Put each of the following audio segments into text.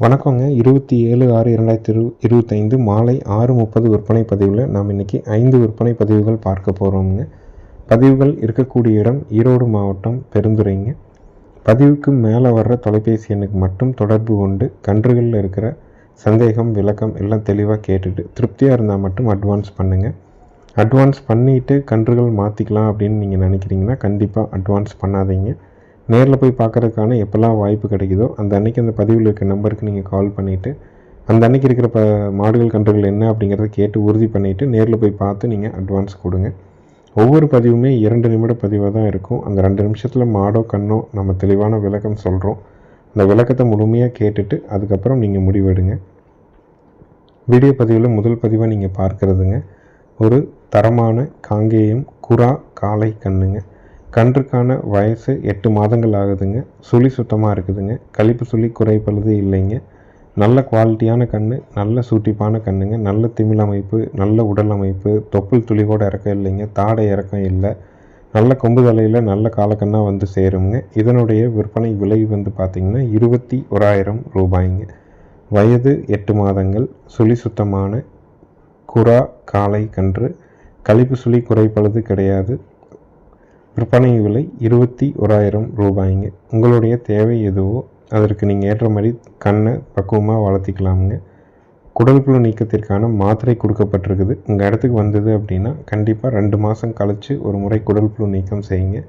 வணக்கங்க. இருபத்தி ஏழு ஆறு இரண்டாயிரத்தி இரு இருபத்தைந்து மாலை ஆறு முப்பது விற்பனை பதிவில் நாம் இன்றைக்கி ஐந்து விற்பனை பதிவுகள் பார்க்க போகிறோம்ங்க பதிவுகள் இருக்கக்கூடிய இடம் ஈரோடு மாவட்டம் பெருந்துறைங்க. பதிவுக்கு மேலே வர்ற தொலைபேசி எண்ணுக்கு மட்டும் தொடர்பு கொண்டு கன்றுகளில் இருக்கிற சந்தேகம் விளக்கம் எல்லாம் தெளிவாக கேட்டுட்டு திருப்தியாக இருந்தால் மட்டும் அட்வான்ஸ் பண்ணுங்கள் அட்வான்ஸ் பண்ணிவிட்டு கன்றுகள் மாற்றிக்கலாம் அப்படின்னு நீங்கள் நினைக்கிறீங்கன்னா கண்டிப்பாக அட்வான்ஸ் பண்ணாதீங்க. நேரில் போய் பார்க்குறதுக்கான எப்போல்லாம் வாய்ப்பு கிடைக்குதோ அந்த அன்றைக்கி அந்த பதிவில் இருக்க நம்பருக்கு நீங்கள் கால் பண்ணிவிட்டு அந்த அன்றைக்கி இருக்கிற ப மாடுகள் கன்றுகள் என்ன அப்படிங்கிறத கேட்டு உறுதி பண்ணிவிட்டு நேரில் போய் பார்த்து நீங்கள் அட்வான்ஸ் கொடுங்க. ஒவ்வொரு பதிவுமே இரண்டு நிமிட பதிவாக தான் இருக்கும். அந்த ரெண்டு நிமிஷத்தில் மாடோ கண்ணோ நம்ம தெளிவான விளக்கம் சொல்கிறோம் அந்த விளக்கத்தை முழுமையாக கேட்டுட்டு அதுக்கப்புறம் நீங்கள் முடிவெடுங்க. வீடியோ பதிவில் முதல் பதிவாக நீங்கள் பார்க்குறதுங்க. ஒரு தரமான காங்கேயம் குரா காளை கண்ணுங்க. கன்றுக்கான வயசு எட்டு மாதங்கள் ஆகுதுங்க. சுழி சுத்தமாக இருக்குதுங்க. கழிப்பு சுழி குறைப்பழுது இல்லைங்க. நல்ல குவாலிட்டியான கண் நல்ல சூட்டிப்பான கண்ணுங்க. நல்ல திமிழ் அமைப்பு நல்ல உடல் அமைப்பு. தொப்புள் துளி கூட இறக்கம் இல்லைங்க. தாடை இறக்கம் இல்லை. நல்ல கொம்பு தலையில் நல்ல காலக்கண்ணாக வந்து சேருங்க இதனுடைய விற்பனை விலை வந்து பார்த்திங்கன்னா இருபத்தி ஓராயிரம் ரூபாய்ங்க. வயது எட்டு மாதங்கள். சுழி சுத்தமான குரா காளை கன்று. கழிப்பு சுழி குறைப்பழுது கிடையாது. விற்பனை விலை இருபத்தி ஓராயிரம் ரூபாய்ங்க. உங்களுடைய தேவை எதுவோ அதற்கு நீங்கள் ஏற்ற மாதிரி கண்ணை பக்குவமாக வளர்த்திக்கலாமுங்க. குடல் புழு நீக்கத்திற்கான மாத்திரை கொடுக்கப்பட்டிருக்குது. உங்கள் இடத்துக்கு வந்தது அப்படின்னா கண்டிப்பாக ரெண்டு மாதம் கழித்து ஒரு முறை குடல் புழு நீக்கம் செய்யுங்க.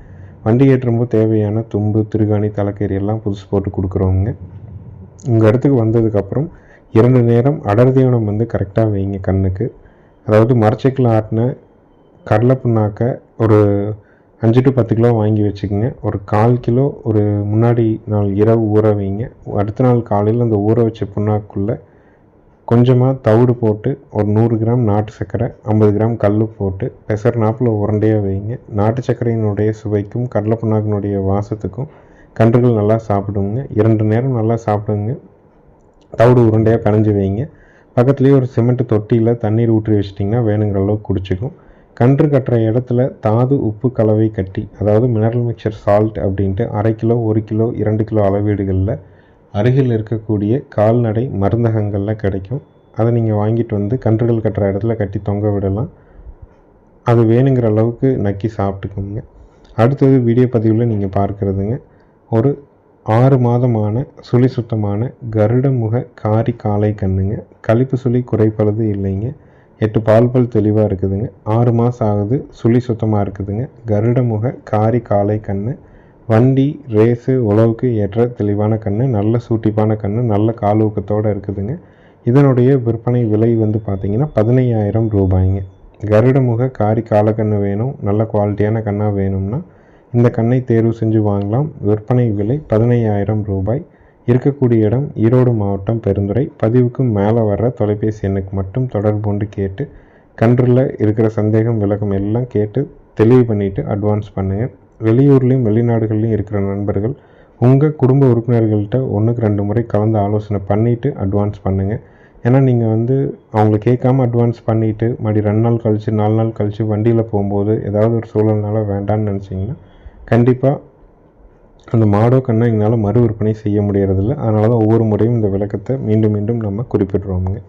வண்டி ஏற்றும்போது தேவையான தும்பு திருகாணி தலைக்கறி எல்லாம் புதுசு போட்டு கொடுக்குறோங்க உங்கள் இடத்துக்கு வந்ததுக்கப்புறம் இரண்டு நேரம் அடர் தீவனம் வந்து கரெக்டாக வைங்க கண்ணுக்கு. அதாவது மரச்சைக்கில் ஆட்டின கடலை புண்ணாக்க ஒரு அஞ்சு டு பத்து கிலோ வாங்கி வச்சுக்கோங்க. ஒரு கால் கிலோ ஒரு முன்னாடி நாள் இரவு ஊற வைங்க. அடுத்த நாள் காலையில் அந்த ஊற வச்ச புண்ணாக்குள்ளே கொஞ்சமாக தவிடு போட்டு ஒரு நூறு கிராம் நாட்டு சர்க்கரை ஐம்பது கிராம் கல் போட்டு பெசர் நாப்பில் உருண்டையாக வைங்க. நாட்டு சர்க்கரையினுடைய சுவைக்கும் கடலை புண்ணாக்கினுடைய வாசத்துக்கும் கன்றுகள் நல்லா சாப்பிடுங்க. இரண்டு நேரம் நல்லா சாப்பிடுங்க. தவிடு உருண்டையாக களைஞ்சி வைங்க. பக்கத்துலேயே ஒரு சிமெண்ட் தொட்டியில் தண்ணீர் ஊற்றி வச்சிட்டிங்கன்னா வேணுங்கிற அளவுக்கு குடிச்சிக்கும். கன்று கட்டுற இடத்துல தாது உப்பு கலவை கட்டி அதாவது மினரல் மிக்சர் சால்ட் அப்படின்ட்டு அரை கிலோ ஒரு கிலோ இரண்டு கிலோ அளவீடுகளில் அருகில் இருக்கக்கூடிய கால்நடை மருந்தகங்களில் கிடைக்கும். அதை நீங்கள் வாங்கிட்டு வந்து கன்றுகள் கட்டுற இடத்துல கட்டி தொங்க விடலாம். அது வேணுங்கிற அளவுக்கு நக்கி சாப்பிட்டுக்கோங்க. அடுத்தது வீடியோ பதிவில் நீங்கள் பார்க்குறதுங்க. ஒரு ஆறு மாதமான சுழி சுத்தமான கருடமுக காரி காலை கண்ணுங்க. கழிப்பு சுழி குறைப்பளது இல்லைங்க. எட்டு பால் பல் தெளிவாக இருக்குதுங்க. ஆறு மாதம் ஆகுது சுழி சுத்தமாக இருக்குதுங்க. கருடமுக காரி காலை கண்ணு வண்டி ரேஸு உழவுக்கு ஏற்ற தெளிவான கன்று நல்ல சூட்டிப்பான கன்று நல்ல கால் ஊக்கத்தோடு இருக்குதுங்க. இதனுடைய விற்பனை விலை வந்து பார்த்திங்கன்னா பதினையாயிரம் ரூபாய்ங்க. கருடமுக காரி காலக்கண்ணு வேணும் நல்ல குவாலிட்டியான கண்ணாக வேணும்னா இந்த கண்ணை தேர்வு செஞ்சு வாங்கலாம். விற்பனை விலை பதினையாயிரம் ரூபாய். இருக்கக்கூடிய இடம் ஈரோடு மாவட்டம் பெருந்துறை. பதிவுக்கு மேலே வர்ற தொலைபேசி எண்ணுக்கு மட்டும் தொடர்பு கொண்டு கேட்டு கன்றில் இருக்கிற சந்தேகம் விளக்கம் எல்லாம் கேட்டு தெளிவு பண்ணிவிட்டு அட்வான்ஸ் பண்ணுங்கள் வெளியூர்லேயும் வெளிநாடுகள்லையும் இருக்கிற நண்பர்கள் உங்கள் குடும்ப உறுப்பினர்கள்ட்ட ஒன்றுக்கு ரெண்டு முறை கலந்து ஆலோசனை பண்ணிவிட்டு அட்வான்ஸ் பண்ணுங்கள் ஏன்னா நீங்கள் வந்து அவங்கள கேட்காம அட்வான்ஸ் பண்ணிவிட்டு மறுபடி ரெண்டு நாள் கழித்து நாலு நாள் கழித்து வண்டியில் போகும்போது ஏதாவது ஒரு சூழல்னால வேண்டான்னு நினச்சிங்கன்னா கண்டிப்பாக அந்த மாடோ கண்ணை எங்களால் மறு விற்பனை செய்ய முடியறதில்ல. அதனால தான் ஒவ்வொரு முறையும் இந்த விளக்கத்தை மீண்டும் மீண்டும் நம்ம குறிப்பிடுறோமுங்க.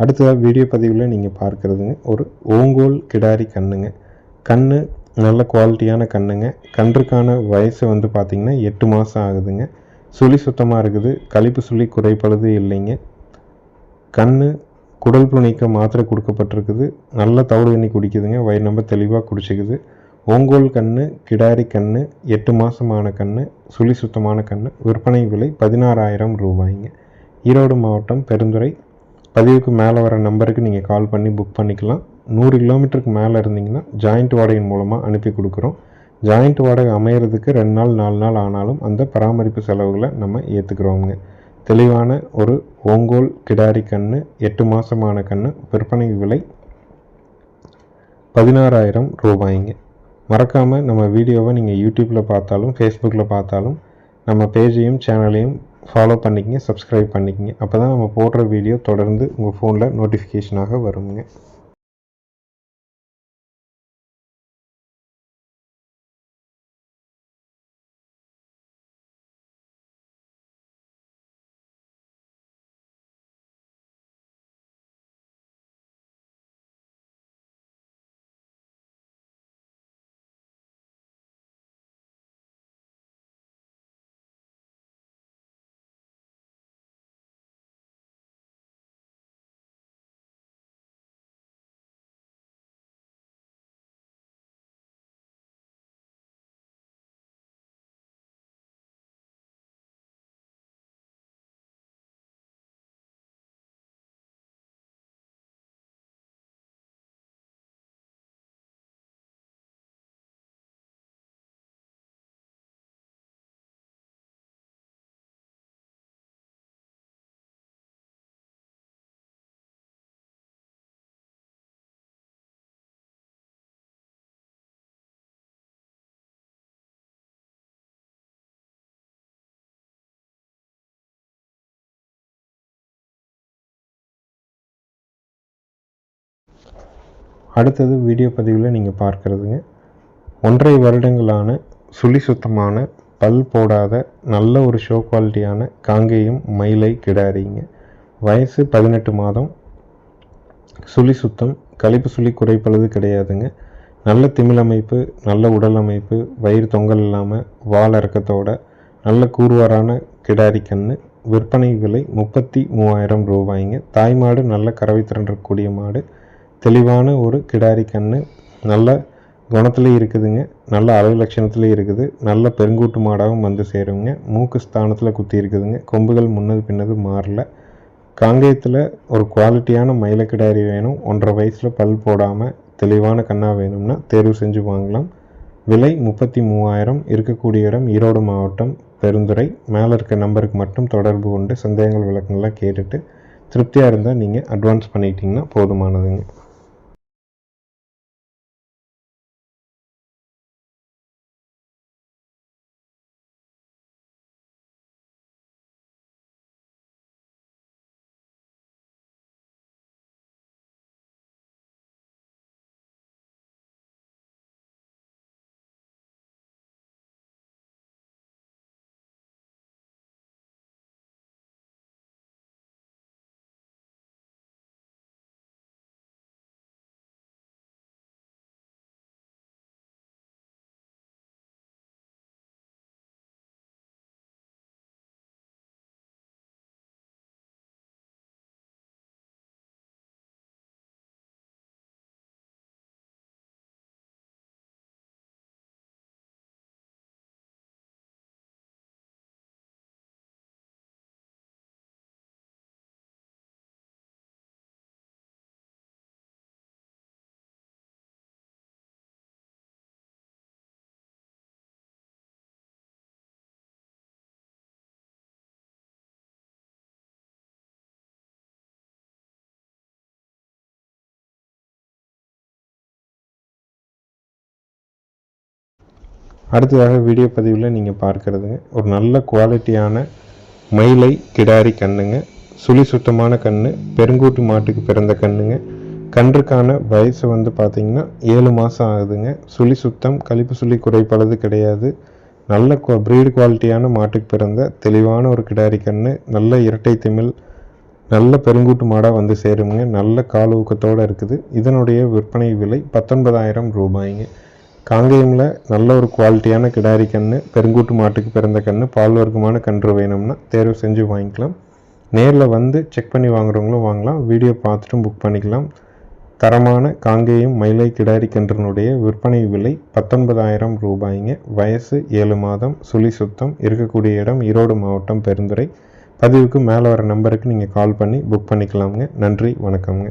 அடுத்ததாக வீடியோ பதிவில் நீங்கள் பார்க்குறதுங்க ஒரு ஓங்கோல் கிடாரி கண்ணுங்க. கண் நல்ல குவாலிட்டியான கண்ணுங்க. கன்றுக்கான வயசு வந்து பார்த்திங்கன்னா எட்டு மாதம் ஆகுதுங்க. சுழி சுத்தமாக இருக்குது. கழிப்பு சுழி குறைப்பழுது இல்லைங்க. கண் குடல் புணிக்க மாத்திரை கொடுக்கப்பட்டிருக்குது. நல்ல தவிடு தண்ணி குடிக்குதுங்க. வயிறு ரொம்ப தெளிவாக குடிச்சிக்குது. ஓங்கோல் கன்று கிடாரி கன்று எட்டு மாதமான கன்று சுழி சுத்தமான கன்று விற்பனை விலை பதினாறாயிரம் ரூபாய்ங்க. ஈரோடு மாவட்டம் பெருந்துறை பதிவுக்கு மேலே வர நம்பருக்கு நீங்கள் கால் பண்ணி புக் பண்ணிக்கலாம். நூறு கிலோமீட்டருக்கு மேலே இருந்தீங்கன்னா ஜாயிண்ட் வாடகையின் மூலமாக அனுப்பி கொடுக்குறோம். ஜாயிண்ட் வாடகை அமையிறதுக்கு ரெண்டு நாள் நாலு நாள் ஆனாலும் அந்த பராமரிப்பு செலவுகளை நம்ம ஏற்றுக்கிறோங்க தெளிவான ஒரு ஓங்கோல் கிடாரி கன்று எட்டு மாதமான கன்று விற்பனை விலை பதினாறாயிரம் ரூபாய்ங்க. மறக்காமல் நம்ம வீடியோவை நீங்கள் யூடியூப்பில் பார்த்தாலும் ஃபேஸ்புக்கில் பார்த்தாலும் நம்ம பேஜையும் சேனலையும் ஃபாலோ பண்ணிக்கங்க சப்ஸ்கிரைப் பண்ணிக்கங்க. அப்போ தான் நம்ம போடுற வீடியோ தொடர்ந்து உங்கள் ஃபோனில் நோட்டிஃபிகேஷனாக வருங்க. அடுத்தது வீடியோ பதிவில் நீங்கள் பார்க்குறதுங்க. ஒன்றரை வருடங்களான சுழி சுத்தமான பல் போடாத நல்ல ஒரு ஷோ குவாலிட்டியான காங்கேயம் மயிலை கிடாரிங்க வயசு பதினெட்டு மாதம். சுழி சுத்தம் கழிப்பு சுழி குறைப்பளவு கிடையாதுங்க. நல்ல திமிழமைப்பு நல்ல உடல் அமைப்பு வயிறு தொங்கல் இல்லாமல் வால் இறக்கத்தோட நல்ல கூறுவாரான கிடாரி கன்று விற்பனை விலை முப்பத்தி மூவாயிரம் ரூபாய்ங்க. தாய் மாடு நல்ல கறவை திரண்டக்கூடிய மாடு. தெளிவான ஒரு கிடாரி கன்று நல்ல குணத்துலேயும் இருக்குதுங்க. நல்ல அளவு லட்சணத்துலேயும் இருக்குது. நல்ல பெருங்கூட்டு மாடாகவும் வந்து சேருங்க. மூக்கு ஸ்தானத்தில் குத்தி இருக்குதுங்க. கொம்புகள் முன்னது பின்னது மாறல. காங்கேயத்தில் ஒரு குவாலிட்டியான மயில கிடாரி வேணும். ஒன்றரை வயசில் பல் போடாமல் தெளிவான கண்ணாக வேணும்னா தேர்வு செஞ்சு வாங்கலாம். விலை முப்பத்தி மூவாயிரம். இருக்கக்கூடிய இடம் ஈரோடு மாவட்டம் பெருந்துறை. மேலே இருக்க நம்பருக்கு மட்டும் தொடர்பு கொண்டு சந்தேகங்கள் விளக்கங்கள்லாம் கேட்டுட்டு திருப்தியாக இருந்தால் நீங்கள் அட்வான்ஸ் பண்ணிட்டீங்கன்னா போதுமானதுங்க. அடுத்ததாக வீடியோ பதிவில் நீங்கள் பார்க்குறதுங்க ஒரு நல்ல குவாலிட்டியான மயிலை கிடாரி கண்ணுங்க. சுழி சுத்தமான கன்று பெருங்கூட்டு மாட்டுக்கு பிறந்த கண்ணுங்க. கன்றுக்கான வயசு வந்து பார்த்திங்கன்னா ஏழு மாதம் ஆகுதுங்க. சுழி சுத்தம் கழிப்பு சுழி குறைப்பளது கிடையாது. நல்ல ப்ரீடு குவாலிட்டியான மாட்டுக்கு பிறந்த தெளிவான ஒரு கிடாரி கன்று நல்ல இரட்டை திமிழ் நல்ல பெருங்கூட்டு மாடாக வந்து சேருங்க. நல்ல கால் ஊக்கத்தோடு இருக்குது. இதனுடைய விற்பனை விலை பத்தொன்பதாயிரம் ரூபாய்ங்க. காங்கேயமில் நல்ல ஒரு குவாலிட்டியான கிடாரி கன்று பெருங்கூட்டு மாட்டுக்கு பிறந்த கன்று பால் வர்க்கமான கன்று வேணும்னா தேர்வு செஞ்சு வாங்கிக்கலாம். நேரில் வந்து செக் பண்ணி வாங்குறவங்களும் வாங்கலாம். வீடியோ பார்த்துட்டும் புக் பண்ணிக்கலாம். தரமான காங்கேயம் மயிலை கிடாரி கன்றினுடைய விற்பனை விலை பத்தொன்பதாயிரம் ரூபாய்ங்க. வயசு ஏழு மாதம் சுழி சுத்தம் இருக்கக்கூடிய இடம் ஈரோடு மாவட்டம் பெருந்துறை. பதிவுக்கு மேலே வர நம்பருக்கு நீங்கள் கால் பண்ணி புக் பண்ணிக்கலாமுங்க. நன்றி வணக்கம்ங்க.